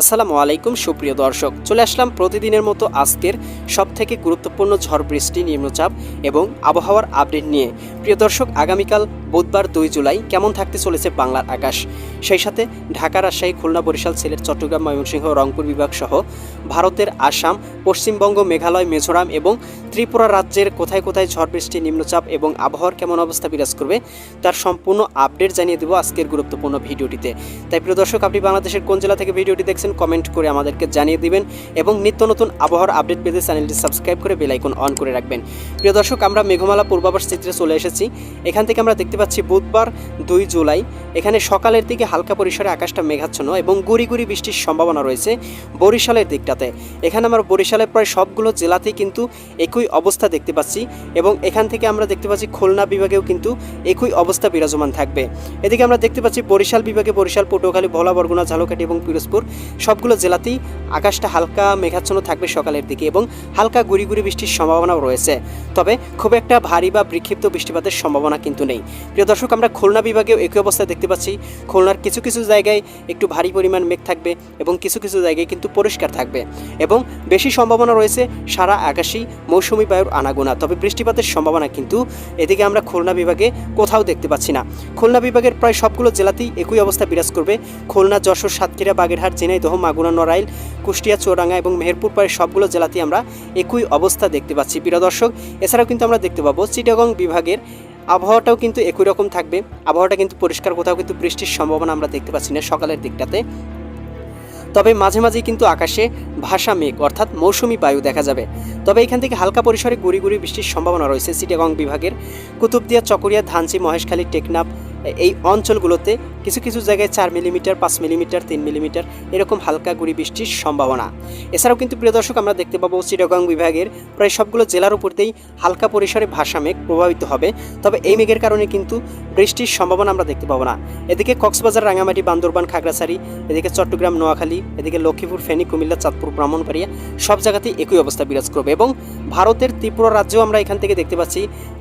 আসসালামু আলাইকুম, সুপ্রিয় দর্শক। চলে আসলাম প্রতিদিনের মতো আজকের সব থেকে গুরুত্বপূর্ণ ঝড় বৃষ্টি, নিম্নচাপ এবং আবহাওয়ার আপডেট নিয়ে। প্রিয় দর্শক, আগামীকাল বুধবার দুই জুলাই কেমন থাকতে চলেছে বাংলার আকাশ? সেই সাথে ঢাকা রাজশাহী, খুলনা, বরিশাল, সিলেট, চট্টগ্রাম, ময়মনসিংহ, রংপুর বিভাগ সহ ভারতের আসাম, পশ্চিমবঙ্গ, মেঘালয়, মিজোরাম এবং ত্রিপুরা রাজ্যের কোথায় কোথায় ঝড় বৃষ্টি, নিম্নচাপ এবং আবহাওয়ার কেমন অবস্থা বিরাজ করবে, তার সম্পূর্ণ আপডেট জানিয়ে দেবো আজকের গুরুত্বপূর্ণ ভিডিওটিতে। তাই প্রিয় দর্শক, আপনি বাংলাদেশের কোন জেলা থেকে ভিডিওটি দেখছেন, কমেন্ট করে আমাদেরকে জানিয়ে দিবেন এবং নিত্য নতুন আবহাওয়ার আপডেট পেতে চ্যানেলটি সাবস্ক্রাইব করে বেলাইকন অন করে রাখবেন। প্রিয় দর্শক, আমরা মেঘমালা পূর্বাভাস চিত্রে চলে এসেছি। এখান থেকে আমরা দেখতে পাচ্ছি বুধবার দুই জুলাই। এখানে সকালের দিকে হালকা পরিসরে আকাশটা মেঘাচ্ছন্ন এবং গুড়ি গুড়ি বৃষ্টির সম্ভাবনা রয়েছে বরিশালের দিকটাতে। এখানে আমার বরিশালের প্রায় সবগুলো জেলাতেই কিন্তু একই অবস্থা দেখতে পাচ্ছি এবং এখান থেকে আমরা দেখতে পাচ্ছি খুলনা বিভাগেও কিন্তু একই অবস্থা বিরাজমান থাকবে। এদিকে আমরা দেখতে পাচ্ছি বরিশাল বিভাগে বরিশাল, পটুয়াখালী, ভোলা, বরগুনা, ঝালকাঠি এবং পিরোজপুর সবগুলো জেলাতেই আকাশটা হালকা মেঘাচ্ছন্ন থাকবে সকালের দিকে এবং হালকা গুড়ি গুড়ি বৃষ্টির সম্ভাবনাও রয়েছে। তবে খুব একটা ভারী বা বিক্ষিপ্ত বৃষ্টিপাতের সম্ভাবনা কিন্তু নেই। প্রিয় দর্শক, আমরা খুলনা বিভাগেও একই অবস্থায় দেখতে পাচ্ছি। খুলনার কিছু কিছু জায়গায় একটু ভারী পরিমাণ মেঘ থাকবে এবং কিছু কিছু জায়গায় কিন্তু পরিষ্কার থাকবে এবং বেশি সম্ভাবনা রয়েছে সারা আকাশেই মৌসুমি বায়ুর আনাগোনা, তবে বৃষ্টিপাতের সম্ভাবনা কিন্তু এদিকে আমরা খুলনা বিভাগে কোথাও দেখতে পাচ্ছি না। খুলনা বিভাগের প্রায় সবগুলো জেলাতেই একই অবস্থা বিরাজ করবে। খুলনা, যশোর, সাতক্ষীরা, বাগেরহাট ঝিনাইদহ মাগুরা, নড়াইল, কুষ্টিয়া, চুয়াডাঙ্গা এবং মেহেরপুর প্রায় সবগুলো জেলাতেই আমরা একই অবস্থা দেখতে পাচ্ছি। প্রিয় দর্শক, এছাড়াও কিন্তু আমরা দেখতে পাবো চিটাগং বিভাগের আবহাওয়াটাও কিন্তু একই রকম থাকবে। আবহাওয়াটা কিন্তু পরিষ্কার, কোথাও কিন্তু বৃষ্টির সম্ভাবনা আমরা দেখতে পাচ্ছি না সকালের দিকটাতে। তবে মাঝে মাঝেই কিন্তু আকাশে ভাষা মেঘ, অর্থাৎ মৌসুমি বায়ু দেখা যাবে। তবে এখান থেকে হালকা পরিসরে গুড়ি গুড়ি বৃষ্টির সম্ভাবনা রয়েছে সিটিগং বিভাগের। কুতুবদিয়া, চকরিয়া ধানসি মহেশখালী, টেকনাফ এই অঞ্চলগুলোতে কিছু কিছু জায়গায় চার মিলিমিটার, পাঁচ মিলিমিটার, তিন মিলিমিটার এরকম হালকা গুড়ি বৃষ্টির সম্ভাবনা। এছাড়াও কিন্তু প্রিয় দর্শক, আমরা দেখতে পাবো চিটাগং বিভাগের প্রায় সবগুলো জেলার উপরতেই হালকা পরিসরে ভাসা মেঘ প্রভাবিত হবে। তবে এই মেঘের কারণে কিন্তু বৃষ্টির সম্ভাবনা আমরা দেখতে পাবো না। এদিকে কক্সবাজার রাঙামাটি বান্দরবান, খাগড়াছড়ি, এদিকে চট্টগ্রাম, নোয়াখালী, এদিকে লক্ষ্মীপুর, ফেনী, কুমিল্লা, চাঁদপুর, ব্রাহ্মণবাড়িয়া সব জায়গাতেই একই অবস্থা বিরাজ করবে এবং ভারতের ত্রিপুরা রাজ্যেও আমরা এখান থেকে দেখতে পাচ্ছি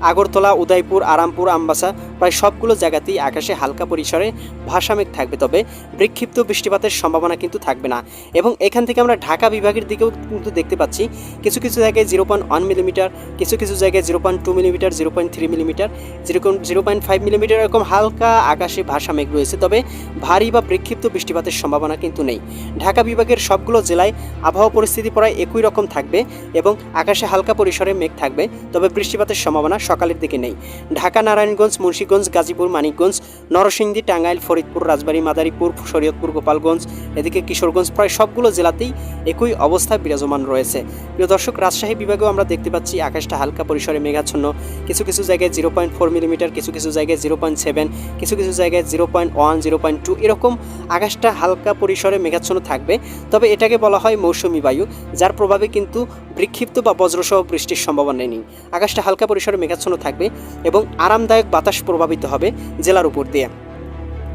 আগরতলা, উদয়পুর, আরামপুর, আমবাসা, প্রায় সবগুলো জায়গাতেই আকাশে হালকা পরিসরে ভাসা মেঘ থাকবে, তবে বিক্ষিপ্ত বৃষ্টিপাতের সম্ভাবনা কিন্তু থাকবে না। এবং এখান থেকে আমরা ঢাকা বিভাগের দিকেও কিন্তু দেখতে পাচ্ছি, কিছু কিছু জায়গায় জিরো পয়েন্ট ওয়ান মিলিমিটার, কিছু কিছু জায়গায় zero point two millimetre, zero point three millimetre যেরকম জিরো পয়েন্ট ফাইভ মিলিমিটার এরকম হালকা আকাশে ভাসা মেঘ রয়েছে, তবে ভারী বা বিক্ষিপ্ত বৃষ্টিপাতের সম্ভাবনা কিন্তু নেই। ঢাকা বিভাগের সবগুলো জেলায় আবহাওয়া পরিস্থিতি প্রায় একই রকম থাকবে এবং আকাশে হালকা পরিসরে মেঘ থাকবে, তবে বৃষ্টিপাতের সম্ভাবনা সকালের দিকে নেই। ঢাকা, নারায়ণগঞ্জ, মুন্সীগঞ্জ, গাজীপুর মানিকগঞ্জ নরসিংদী, টাঙ্গাইল, ফরিদপুর, রাজবাড়ী, মাদারীপুর, শরীয়তপুর, গোপালগঞ্জ, এদিকে কিশোরগঞ্জ প্রায় সবগুলো জেলাতেই একই অবস্থা বিরাজমান রয়েছে। প্রিয় দর্শক, রাজশাহী বিভাগেও আমরা দেখতে পাচ্ছি আকাশটা হালকা পরিসরে মেঘাচ্ছন্ন। কিছু কিছু জায়গায় জিরো পয়েন্ট ফোর মিলিমিটার কিছু কিছু জায়গায় জিরো পয়েন্ট সেভেন কিছু কিছু জায়গায় zero point one zero point two এরকম আকাশটা হালকা পরিসরে মেঘাচ্ছন্ন থাকবে। তবে এটাকে বলা হয় মৌসুমি বায়ু, যার প্রভাবে কিন্তু বিক্ষিপ্ত বা বজ্রসহ বৃষ্টির সম্ভাবনা নেই। আকাশটা হালকা পরিসরে মেঘাচ্ছন্ন থাকবে এবং আরামদায়ক বাতাস প্রভাবিত হবে জেলার উপর দিয়ে।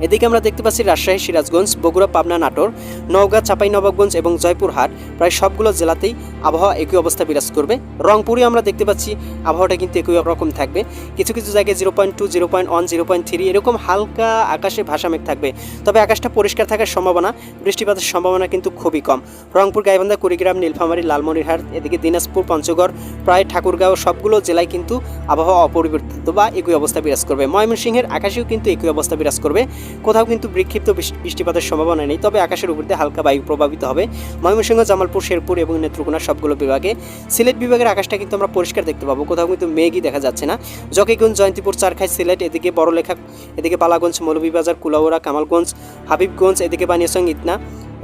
এদিকে আমরা দেখতে পাচ্ছি রাজশাহী, সিরাজগঞ্জ, বগুড়া, পাবনা, নাটোর, নওগাঁ চাঁপাইনবাবগঞ্জ এবং জয়পুরহাট। প্রায় সবগুলো জেলাতেই আবহাওয়া একই অবস্থা বিরাজ করবে। রংপুরে আমরা দেখতে পাচ্ছি আবহাওয়াটা কিন্তু একই রকম থাকবে। কিছু কিছু জায়গায় zero point two, zero point one, zero point three এরকম হালকা আকাশে ভাসা মেঘ থাকবে। তবে আকাশটা পরিষ্কার থাকার সম্ভাবনা, বৃষ্টিপাতের সম্ভাবনা কিন্তু খুবই কম। রংপুর, গাইবান্ধা, কুড়িগ্রাম, নীলফামারী, লালমনিরহাট, এদিকে দিনাজপুর, পঞ্চগড়, প্রায় ঠাকুরগাঁও সবগুলো জেলায় কিন্তু আবহাওয়া অপরিবর্তিত বা একই অবস্থা বিরাজ করবে। ময়মনসিংহের আকাশেও কিন্তু একই অবস্থা বিরাজ করবে। কোথাও কিন্তু বিক্ষিপ্ত বৃষ্টিপাতের সম্ভাবনা নেই, তবে আকাশের উপর দিয়ে হালকা বায়ু প্রভাবিত হবে। ময়মনসিংহ, জামালপুর, শেরপুর এবং নেত্রকোনা সবগুলো বিভাগে। সিলেট বিভাগের আকাশটা কিন্তু আমরা পরিষ্কার দেখতে পাবো, কোথাও কিন্তু মেঘই দেখা যাচ্ছে না। জকিগঞ্জ, জয়ন্তীপুর, চারখাই, সিলেট, এদিকে বড়লেখা, এদিকে বালাগঞ্জ মৌলভীবাজার, কুলাউড়া, কামালগঞ্জ, হাবিবগঞ্জ, এদিকে বানিয়াসং ইতনা,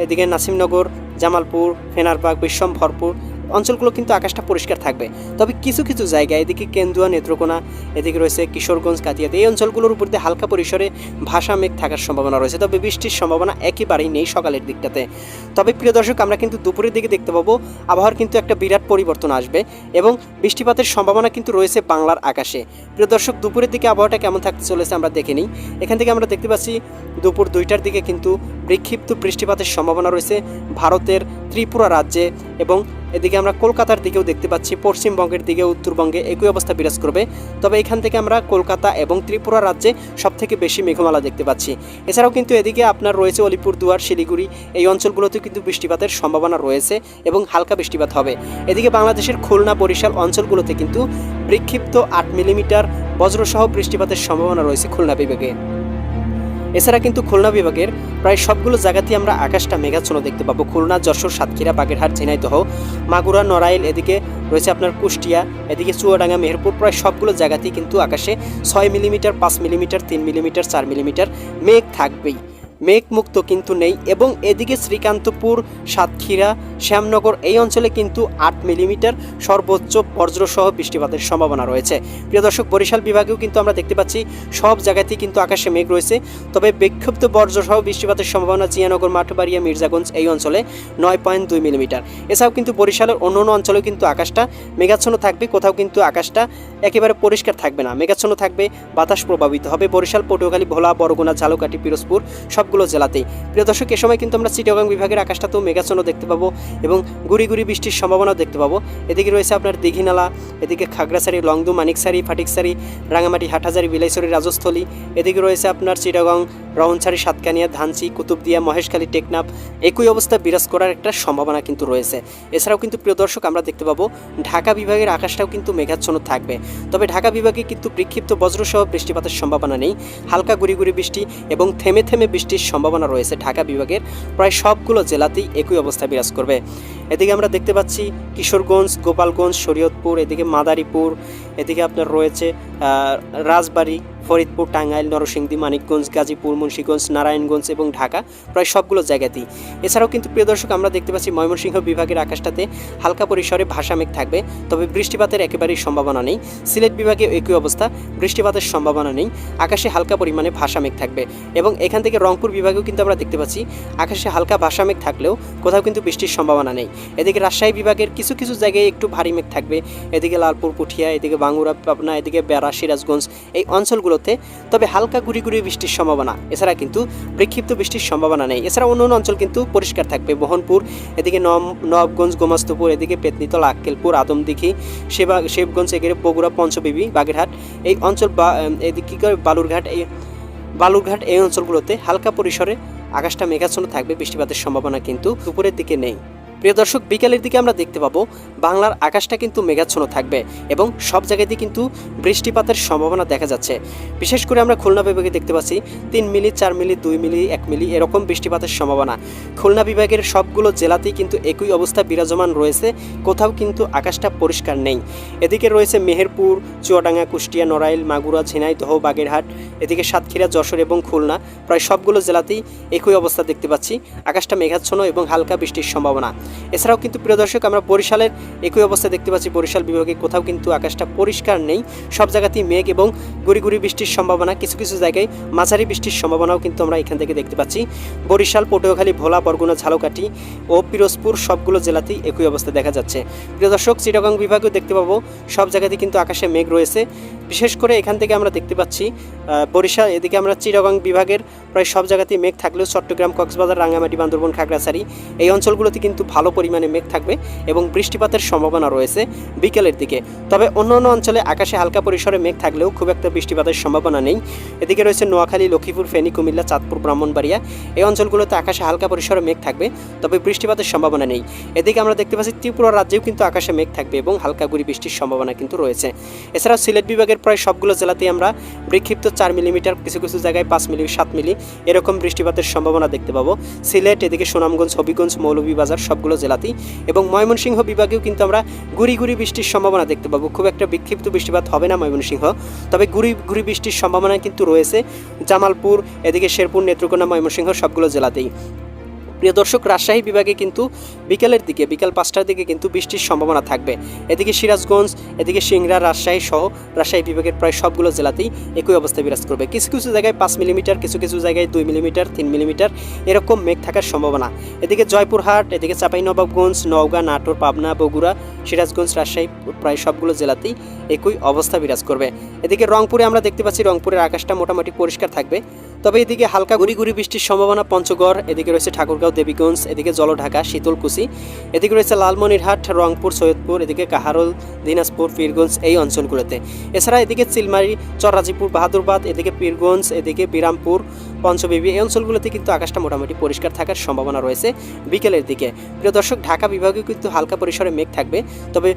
এদিকে নাসিমনগর, জামালপুর, ফেনারবাগ, বিশ্বম্ভরপুর অঞ্চলগুলো কিন্তু আকাশটা পরিষ্কার থাকবে। তবে কিছু কিছু জায়গায় এদিকে কেন্দুয়া, নেত্রকোনা, এদিকে রয়েছে কিশোরগঞ্জ কাতিয়াতে এই অঞ্চলগুলোর উপর দিয়ে হালকা পরিসরে ভাষা মেঘ থাকার সম্ভাবনা রয়েছে। তবে বৃষ্টির সম্ভাবনা একেবারেই নেই সকালের দিকটাতে। তবে প্রিয় দর্শক, আমরা কিন্তু দুপুরের দিকে দেখতে পাবো, আবহাওয়ার কিন্তু একটা বিরাট পরিবর্তন আসবে এবং বৃষ্টিপাতের সম্ভাবনা কিন্তু রয়েছে বাংলার আকাশে। প্রিয় দর্শক, দুপুরের দিকে আবহাওয়াটা কেমন থাকতে চলেছে আমরা দেখে নিই। এখান থেকে আমরা দেখতে পাচ্ছি, দুপুর দুইটার দিকে কিন্তু বিক্ষিপ্ত বৃষ্টিপাতের সম্ভাবনা রয়েছে ভারতের ত্রিপুরা রাজ্যে এবং এদিকে আমরা কলকাতার দিকেও দেখতে পাচ্ছি, পশ্চিমবঙ্গের দিকে উত্তরবঙ্গে একই অবস্থা বিরাজ করবে। তবে এখান থেকে আমরা কলকাতা এবং ত্রিপুরা রাজ্যে সবথেকে বেশি মেঘমালা দেখতে পাচ্ছি। এছাড়াও কিন্তু এদিকে আপনার রয়েছে অলিপুরদুয়ার, শিলিগুড়ি, এই অঞ্চলগুলোতেও কিন্তু বৃষ্টিপাতের সম্ভাবনা রয়েছে এবং হালকা বৃষ্টিপাত হবে। এদিকে বাংলাদেশের খুলনা, বরিশাল অঞ্চলগুলোতে কিন্তু বিক্ষিপ্ত আট মিলিমিটার বজ্রসহ বৃষ্টিপাতের সম্ভাবনা রয়েছে খুলনা বিভাগে। এছাড়া কিন্তু খুলনা বিভাগের প্রায় সবগুলো জায়গাতেই আমরা আকাশটা মেঘাচ্ছন্ন দেখতে পাবো। খুলনা, যশোর, সাতক্ষীরা, বাগেরহাট, ঝিনাইদহ, মাগুরা, নড়াইল, এদিকে রয়েছে আপনার কুষ্টিয়া, এদিকে চুয়াডাঙ্গা, মেহেরপুর, প্রায় সবগুলো জায়গাতেই কিন্তু আকাশে ছয় মিলিমিটার, পাঁচ মিলিমিটার, তিন মিলিমিটার, চার মিলিমিটার মেঘ থাকবেই। মেঘমুক্ত কিন্তু নেই এবং এদিকে শ্রীকান্তপুর, সাতক্ষীরা, শ্যামনগর এই অঞ্চলে কিন্তু আট মিলিমিটার সর্বোচ্চ বজ্রসহ বৃষ্টিপাতের সম্ভাবনা রয়েছে। প্রিয় দর্শক, বরিশাল বিভাগেও কিন্তু আমরা দেখতে পাচ্ছি সব জায়গাতেই কিন্তু আকাশে মেঘ রয়েছে। তবে বিক্ষিপ্ত বজ্রসহ বৃষ্টিপাতের সম্ভাবনা জিয়ানগর মাঠবাড়িয়া মির্জাগঞ্জ এই অঞ্চলে নয় পয়েন্ট দুই মিলিমিটার। এছাড়াও কিন্তু বরিশালের অন্য অন্য অঞ্চলেও কিন্তু আকাশটা মেঘাচ্ছন্ন থাকবে, কোথাও কিন্তু আকাশটা একেবারে পরিষ্কার থাকবে না। মেঘাচ্ছন্ন থাকবে, বাতাস প্রভাবিত হবে। বরিশাল, পটুয়াখালী, ভোলা, বরগুনা, ঝালকাঠি, পিরোজপুর সবগুলো জেলাতেই। প্রিয় দর্শক, এ সময় কিন্তু আমরা চিটাগাং বিভাগের আকাশটাতেও মেঘাচ্ছন্ন দেখতে পাবো এবং গুড়ি গুড়ি বৃষ্টির সম্ভাবনাও দেখতে পাবো। এদিকে রয়েছে আপনার দীঘিনালা, এদিকে খাগড়াছড়ি, লংদু মানিকসারি ফাটিকসারি রাঙামাটি, হাটহাজারি, বিলাইছড়ি, রাজস্থলী, এদিকে রয়েছে আপনার চিটাগং, রহনছাড়ি, সাতকানিয়া, ধানচি, কুতুবদিয়া, মহেশখালী, টেকনাফ, একই অবস্থা বিরাজ করার একটা সম্ভাবনা কিন্তু রয়েছে। এছাড়াও কিন্তু প্রিয় দর্শক, আমরা দেখতে পাবো ঢাকা বিভাগের আকাশটাও কিন্তু মেঘাচ্ছন্ন থাকবে। তবে ঢাকা বিভাগে কিন্তু বিক্ষিপ্ত বজ্রসহ বৃষ্টিপাতের সম্ভাবনা নেই। হালকা গুড়ি গুড়ি বৃষ্টি এবং থেমে থেমে বৃষ্টির সম্ভাবনা রয়েছে ঢাকা বিভাগের। প্রায় সবগুলো জেলাতেই একই অবস্থা বিরাজ করবে। এদিকে আমরা দেখতে পাচ্ছি কিশোরগঞ্জ, গোপালগঞ্জ, শরীয়তপুর, এদিকে মাদারীপুর, এদিকে আপনার রয়েছে রাজবাড়ী ফরিদপুর, টাঙ্গাইল, নরসিংদী, মানিকগঞ্জ, গাজীপুর, মুন্সীগঞ্জ, নারায়ণগঞ্জ এবং ঢাকা, প্রায় সবগুলো জায়গাতেই। এছাড়াও কিন্তু প্রিয় দর্শক, আমরা দেখতে পাচ্ছি ময়মনসিংহ বিভাগের আকাশটাতে হালকা পরিসরে ভাষা মেঘ থাকবে, তবে বৃষ্টিপাতের একেবারেই সম্ভাবনা নেই। সিলেট বিভাগে একই অবস্থা, বৃষ্টিপাতের সম্ভাবনা নেই। আকাশে হালকা পরিমাণে ভাষা মেঘ থাকবে এবং এখান থেকে রংপুর বিভাগেও কিন্তু আমরা দেখতে পাচ্ছি আকাশে হালকা ভাষা মেঘ থাকলেও কোথাও কিন্তু বৃষ্টির সম্ভাবনা নেই। এদিকে রাজশাহী বিভাগের কিছু কিছু জায়গায় একটু ভারী মেঘ থাকবে। এদিকে লালপুর, পুঠিয়া, এদিকে বাঙ্গুরা পাবনা, এদিকে বেড়া, সিরাজগঞ্জ, এই অঞ্চলগুলোতে, তবে হালকা গুড়ি গুড়ি বৃষ্টির সম্ভাবনা। এছাড়া কিন্তু বিক্ষিপ্ত বৃষ্টির সম্ভাবনা নেই। এছাড়া অন্য অন্য অঞ্চল কিন্তু পরিষ্কার থাকবে। মোহনপুর, এদিকে নবগঞ্জ, গোমাস্তপুর, এদিকে পেতনিতলা, আক্কেলপুর, আদমদিঘি, সেবা, শিবগঞ্জ এদিকে বগুড়া, পঞ্চবিবি, বাগেরহাট। এই অঞ্চল বা এদিকে বালুরঘাট, এই বালুরঘাট এই অঞ্চলগুলোতে হালকা পরিসরে আকাশটা মেঘাচ্ছন্ন থাকবে। বৃষ্টিপাতের সম্ভাবনা কিন্তু দুপুরের দিকে নেই। প্রিয় দর্শক, বিকালের দিকে আমরা দেখতে পাবো বাংলার আকাশটা কিন্তু মেঘাচ্ছন্ন থাকবে এবং সব জায়গাতেই কিন্তু বৃষ্টিপাতের সম্ভাবনা দেখা যাচ্ছে। বিশেষ করে আমরা খুলনা বিভাগে দেখতে পাচ্ছি তিন মিলি, চার মিলি, দুই মিলি, এক মিলি এরকম বৃষ্টিপাতের সম্ভাবনা। খুলনা বিভাগের সবগুলো জেলাতেই কিন্তু একই অবস্থা বিরাজমান রয়েছে, কোথাও কিন্তু আকাশটা পরিষ্কার নেই। এদিকে রয়েছে মেহেরপুর, চুয়াডাঙ্গা, কুষ্টিয়া, নড়াইল, মাগুরা, ঝিনাইদহ, বাগেরহাট এদিকে সাতক্ষীরা, যশোর এবং খুলনা, প্রায় সবগুলো জেলাতেই একই অবস্থা দেখতে পাচ্ছি। আকাশটা মেঘাচ্ছন্ন এবং হালকা বৃষ্টির সম্ভাবনা। এছাড়াও কিন্তু, প্রিয় দর্শক, আমরা বরিশালের একই অবস্থা দেখতে পাচ্ছি। বরিশাল বিভাগে কোথাও কিন্তু আকাশটা পরিষ্কার নেই। সব জায়গাতেই মেঘ এবং গুড়ি গুড়ি বৃষ্টির সম্ভাবনা। কিছু কিছু জায়গায় মাঝারি বৃষ্টির সম্ভাবনাও কিন্তু আমরা এখান থেকে দেখতে পাচ্ছি। বরিশাল, পটুয়াখালী, ভোলা, বরগুনা, ঝালকাঠি ও পিরোজপুর সবগুলো জেলাতেই একই অবস্থা দেখা যাচ্ছে। প্রিয় দর্শক, চিটাগাং বিভাগেও দেখতে পাবো, সব জায়গাতেই কিন্তু আকাশে মেঘ রয়েছে। বিশেষ করে এখান থেকে আমরা দেখতে পাচ্ছি বরিশাল এদিকে আমরা চিরগং বিভাগের প্রায় সব জায়গাতেই মেঘ থাকলেও চট্টগ্রাম, কক্সবাজার, রাঙ্গামাটি, বান্দরবন, খাগড়াছড়ি এই অঞ্চলগুলোতে কিন্তু ভালো পরিমাণে মেঘ থাকবে এবং বৃষ্টিপাতের সম্ভাবনা রয়েছে বিকেলের দিকে। তবে অন্য অন্য অঞ্চলে আকাশে হালকা পরিসরে মেঘ থাকলেও খুব একটা বৃষ্টিপাতের সম্ভাবনা নেই। এদিকে রয়েছে নোয়াখালী, লক্ষ্মীপুর, ফেনী, কুমিল্লা, চাঁদপুর, ব্রাহ্মণবাড়িয়া। এই অঞ্চলগুলোতে আকাশে হালকা পরিসরে মেঘ থাকবে, তবে বৃষ্টিপাতের সম্ভাবনা নেই। এদিকে আমরা দেখতে পাচ্ছি ত্রিপুরা রাজ্যেও কিন্তু আকাশে মেঘ থাকবে এবং হালকা গুড়ি বৃষ্টির সম্ভাবনা কিন্তু রয়েছে। এছাড়াও সিলেট বিভাগের প্রায় সবগুলো জেলাতেই আমরা বিক্ষিপ্ত চার মিলিমিটার, কিছু কিছু জায়গায় পাঁচ মিলি, সাত মিলি এরকম বৃষ্টিপাতের সম্ভাবনা দেখতে পাবো। সিলেট, এদিকে সুনামগঞ্জ, হবিগঞ্জ, মৌলভীবাজার সবগুলো জেলাতেই এবং ময়মনসিংহ বিভাগেও কিন্তু আমরা গুড়ি গুড়ি বৃষ্টির সম্ভাবনা দেখতে পাবো। খুব একটা বিক্ষিপ্ত বৃষ্টিপাত হবে না ময়মনসিংহ, তবে গুড়ি গুড়ি বৃষ্টির সম্ভাবনা কিন্তু রয়েছে। জামালপুর, এদিকে শেরপুর, নেত্রকোনা, ময়মনসিংহ সবগুলো জেলাতেই। প্রিয় দর্শক, রাজশাহী বিভাগে কিন্তু বিকেলের দিকে, বিকেল পাঁচটার দিকে কিন্তু বৃষ্টির সম্ভাবনা থাকবে। এদিকে সিরাজগঞ্জ, এদিকে সিংড়া, রাজশাহী সহ রাজশাহী বিভাগের প্রায় সবগুলো জেলাতেই একই অবস্থা বিরাজ করবে। কিছু কিছু জায়গায় পাঁচ মিলিমিটার, কিছু কিছু জায়গায় দুই মিলিমিটার, তিন মিলিমিটার এরকম মেঘ থাকার সম্ভাবনা। এদিকে জয়পুরহাট, এদিকে চাঁপাইনবাবগঞ্জ, নওগাঁ, নাটোর, পাবনা, বগুড়া, সিরাজগঞ্জ, রাজশাহী প্রায় সবগুলো জেলাতেই একই অবস্থা বিরাজ করবে। এদিকে রংপুরে আমরা দেখতে পাচ্ছি, রংপুরের আকাশটা মোটামুটি পরিষ্কার থাকবে। তবে এদিকে হালকা গুড়ি গুড়ি বৃষ্টির সম্ভাবনা পঞ্চগড়, এদিকে রয়েছে ঠাকুরগাঁও, দেবীগঞ্জ, এদিকে জলঢাকা শীতলকুচি এদিকে রয়েছে লালমনিরহাট, রংপুর, সৈয়দপুর, এদিকে কাহারল, দিনাজপুর, পীরগঞ্জ এই অঞ্চলগুলোতে। এছাড়া এদিকে চিলমারি চররাজিপুর বাহাদুরবাদ, এদিকে পীরগঞ্জ, এদিকে বিরামপুর পঞ্চবিবি এই অঞ্চলগুলোতে কিন্তু আকাশটা মোটামুটি পরিষ্কার থাকার সম্ভাবনা রয়েছে বিকেলের দিকে। প্রিয় দর্শক, ঢাকা বিভাগে কিন্তু হালকা পরিসরে মেঘ থাকবে, তবে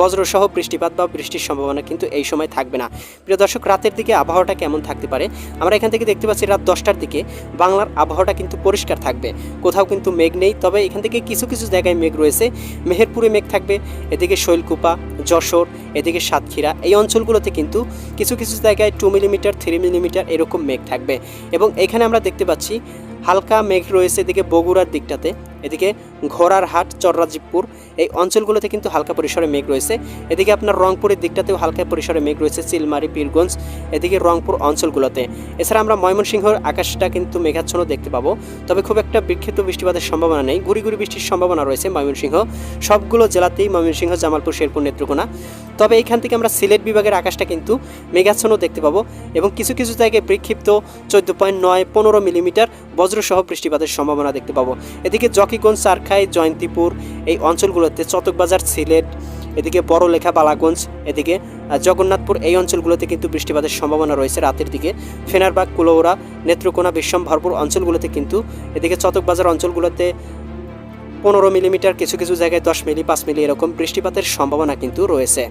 বজ্রসহ বৃষ্টিপাত বা বৃষ্টির সম্ভাবনা কিন্তু এই সময় থাকবে না। প্রিয় দর্শক, রাতের দিকে আবহাওয়াটা কেমন থাকতে পারে? আমরা এখান থেকে দেখতে পাচ্ছি রাত দশটার দিকে বাংলার আবহাওয়াটা কিন্তু পরিষ্কার থাকবে। কোথাও কিন্তু মেঘ নেই, তবে এখান থেকে কিছু কিছু জায়গায় মেঘ রয়েছে। মেহেরপুরে মেঘ থাকবে, এদিকে শৈলকুপা, যশোর, এদিকে সাতক্ষীরা। এই অঞ্চলগুলোতে কিন্তু কিছু কিছু জায়গায় টু মিলিমিটার থ্রি মিলিমিটার এরকম মেঘ থাকবে। এবং এখানে আমরা দেখতে পাচ্ছি হালকা মেঘ রয়েছে এদিকে বগুড়ার দিকটাতে। এদিকে ঘোড়ার হাট চররাজীবপুর, এই অঞ্চলগুলোতে কিন্তু হালকা পরিসরে মেঘ রয়েছে। এদিকে আপনার রংপুরের দিকটাতেও হালকা পরিসরে মেঘ রয়েছে, চিলমারি, পীরগঞ্জ, এদিকে রংপুর অঞ্চলগুলোতে। এছাড়া আমরা ময়মনসিংহর আকাশটা কিন্তু মেঘাচ্ছন্ন দেখতে পাবো। তবে খুব একটা বিক্ষিপ্ত বৃষ্টিপাতের সম্ভাবনা নেই। গুড়ি গুড়ি বৃষ্টির সম্ভাবনা রয়েছে ময়মনসিংহ। সবগুলো জেলাতেই ময়মনসিংহ, জামালপুর, শেরপুর, নেত্রকোনা। তবে এখান থেকে আমরা সিলেট বিভাগের আকাশটা কিন্তু মেঘাচ্ছন্ন দেখতে পাবো এবং কিছু কিছু জায়গায় বিক্ষিপ্ত চোদ্দ পয়েন্ট নয়, পনেরো মিলিমিটার বজ্রসহ বৃষ্টিপাতের সম্ভাবনা দেখতে পাবো। এদিকে জকিগঞ্জ সারখাই, জয়ন্তীপুর এই অঞ্চলগুলোতে চতকবাজার, সিলেট, এদিকে বড়লেখা, বালাগঞ্জ, এদিকে জগন্নাথপুর এই অঞ্চলগুলোতে কিন্তু বৃষ্টিপাতের সম্ভাবনা রয়েছে রাতের দিকে। ফেনারবাগ, কুলৌরা, নেত্রকোনা, বিশ্বম ভরপুর অঞ্চলগুলোতে কিন্তু এদিকে চতকবাজার অঞ্চলগুলোতে পনেরো মিলিমিটার, কিছু কিছু জায়গায় দশ মিলি, পাঁচ মিলি এরকম বৃষ্টিপাতের সম্ভাবনা কিন্তু রয়েছে।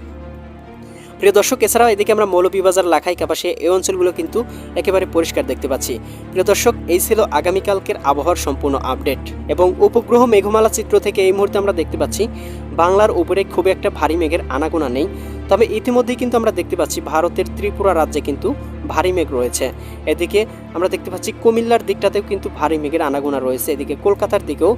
প্রিয় দর্শক, এছাড়াও এদিকে আমরা মৌলভীবাজার, লাখাই কাপাসে এই অঞ্চলগুলো কিন্তু একেবারে পরিষ্কার দেখতে পাচ্ছি। প্রিয় দর্শক, এই ছিল আগামীকালকের আবহাওয়ার সম্পূর্ণ আপডেট এবং উপগ্রহ মেঘমালা চিত্র থেকে এই মুহূর্তে আমরা দেখতে পাচ্ছি, বাংলার উপরে খুব একটা ভারী মেঘের আনাগোনা নেই। তবে ইতিমধ্যেই কিন্তু আমরা দেখতে পাচ্ছি ভারতের ত্রিপুরা রাজ্যে কিন্তু ভারী মেঘ রয়েছে। এদিকে আমরা দেখতে পাচ্ছি কুমিল্লার দিকটাতেও কিন্তু ভারী মেঘের আনাগোনা রয়েছে। এদিকে কলকাতার দিকেও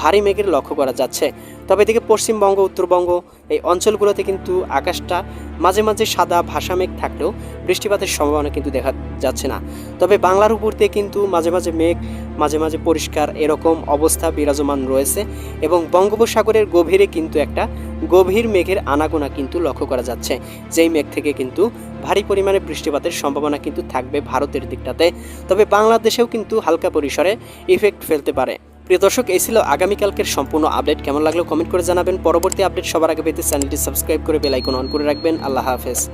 ভারী মেঘের লক্ষ্য করা যাচ্ছে। তবে এদিকে পশ্চিমবঙ্গ, উত্তরবঙ্গ এই অঞ্চলগুলোতে কিন্তু আকাশটা মাঝে মাঝে সাদা ভাষা মেঘ থাকলেও বৃষ্টিপাতের সম্ভাবনা কিন্তু দেখা যাচ্ছে না। তবে বাংলার উপর দিয়ে কিন্তু মাঝে মাঝে মেঘ, মাঝে মাঝে পরিষ্কার এরকম অবস্থা বিরাজমান রয়েছে এবং বঙ্গোপসাগরের গভীরে কিন্তু একটা গভীর মেঘের আনাগোনা কিন্তু লক্ষ্য করা যাচ্ছে। যেই মেঘ থেকে কিন্তু ভারী পরিমাণে বৃষ্টিপাতের সম্ভাবনা কিন্তু থাকবে ভারতের দিকটাতে। তবে বাংলাদেশেও কিন্তু হালকা পরিসরে ইফেক্ট ফেলতে পারে। প্রিয় দর্শক, এই ছিল আগামীকালকের সম্পূর্ণ আপডেট। কেমন লাগল কমেন্ট করে জানাবেন। পরবর্তী আপডেট সবার আগে পেতে চ্যানেলটি সাবস্ক্রাইব করে বেলাইকন অন করে রাখবেন। আল্লাহ হাফেজ।